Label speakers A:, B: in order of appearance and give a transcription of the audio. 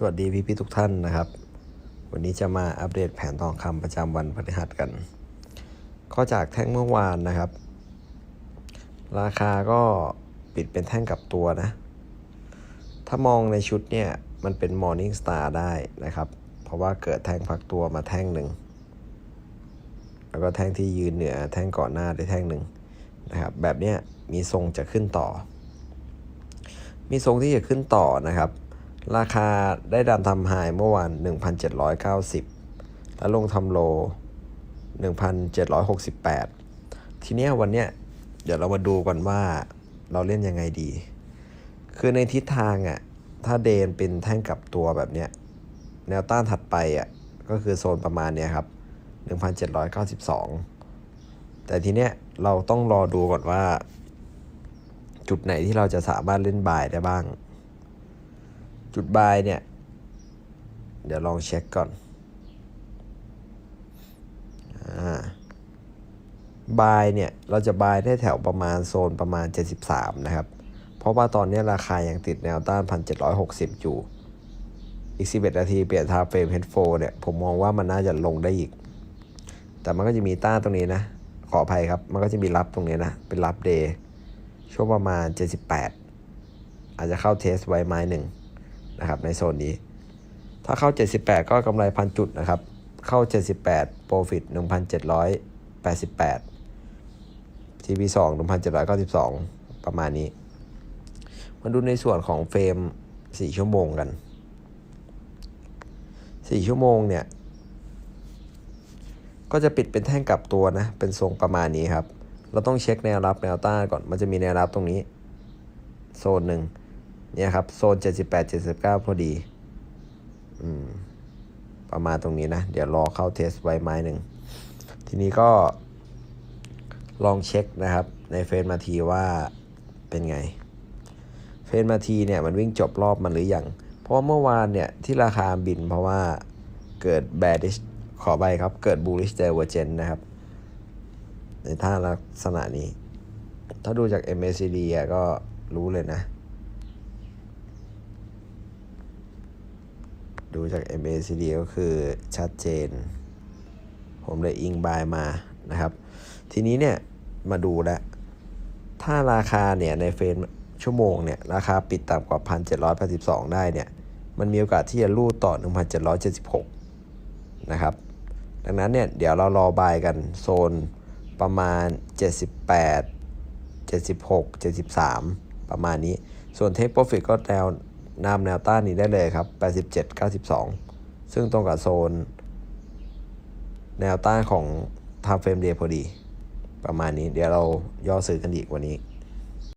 A: สวัสดีพี่พี่ๆทุกท่านนะครับ วันนี้จะมาอัปเดตแผนทองคำประจำวันพฤหัสกัน ก็จากแท่งเมื่อวานนะครับ ราคาก็ปิดเป็นแท่งกลับตัวนะ ถ้ามองในชุดเนี่ย มันเป็น Morning Star ได้นะครับ เพราะว่าเกิดแท่งพักตัวมาแท่งหนึ่ง แล้วก็แท่งที่ยืนเหนือแท่งก่อนหน้าได้แท่งหนึ่งนะครับ แบบเนี้ยมีทรงจะขึ้นต่อ มีทรงที่จะขึ้นต่อนะครับ ราคาได้ดันทำไฮเมื่อวาน 1,790 แล้วลงทำโล 1,768 ทีเนี้ยวันเนี้ยเดี๋ยวเรามาดูกันว่าเราเล่นยังไงดี คือในทิศทางอะ่ะ ถ้าเดนเป็นแท่งกลับตัวแบบเนี้ย แนวต้านถัดไปอะ่ะ ก็คือโซนประมาณเนี้ยครับ 1,792 แต่ทีเนี้ยเราต้องรอดูก่อนว่า จุดไหนที่เราจะสามารถเล่นบายได้บ้าง จุดบายเนี่ย เดี๋ยวลองเช็คก่อนบายเนี่ยเราจะบายได้แถวประมาณโซนประมาณ 73 นะครับ เพราะว่าตอนนี้ราคายังติดแนวต้าน 1,760 อยู่ อีก 11 นาทีเปลี่ยนทาเฟรมเฮดโฟเนี่ย ผมมองว่ามันน่าจะลงได้อีก แต่มันก็จะมีต้านตรงนี้นะ ขออภัยครับ มันก็จะมีรับตรงนี้นะ เป็นรับเดย์ช่วงประมาณ 78 อาจจะเข้าเทสไว้ไม้หนึ่ง นะครับในโซนนี้ ถ้าเข้า 78 ก็กำไรพันจุดนะครับ เข้า 78 Profit 1,788 TP2 1,792 ประมาณนี้ มาดูในส่วนของเฟรม 4 ชั่วโมงกัน 4 ชั่วโมงเนี่ย ก็จะปิดเป็นแท่งกลับตัวนะ เป็นทรงประมาณนี้ครับ เราต้องเช็คแนวรับแนวต้านก่อน มันจะมีแนวรับตรงนี้ โซนหนึ่ง เนี่ยครับ โซน 78 79 พอดีอืมประมาณตรงนี้นะ เดี๋ยวรอเข้าเทสไว้ไม้หนึ่ง ทีนี้ก็ลองเช็คนะครับ ในเฟซมาทีว่าเป็นไง เฟซมาทีเนี่ยมันวิ่งจบรอบมันหรือยัง เพราะเมื่อวานเนี่ยที่ราคาบินเพราะว่าเกิด bearish ขอใบครับ เกิด bullish divergence นะครับ ในท่าลักษณะนี้ ถ้าดูจาก MACD อะก็รู้เลยนะ ดูจาก MACD ก็คือชัดเจน ผมเลยอิงบายมานะครับ ทีนี้เนี่ยมาดูแล้วถ้าราคาเนี่ยในเฟรมชั่วโมงเนี่ยราคาปิดต่ำกว่า 1,782 ได้เนี่ยมันมีโอกาสที่จะลู่ต่อ 1,776 นะครับ ดังนั้นเนี่ยเดี๋ยวเรารอบายกันโซนประมาณ 78 76 73 ประมาณนี้ ส่วนเทคโปรฟิตก็แนว นำแนวต้านนี้ได้เลยครับ 87 92 ซึ่งตรงกับโซน แนวต้านของทาเฟรมเดย์พอดี ประมาณนี้เดี๋ยวเราย่อซื้อกันอีกวันนี้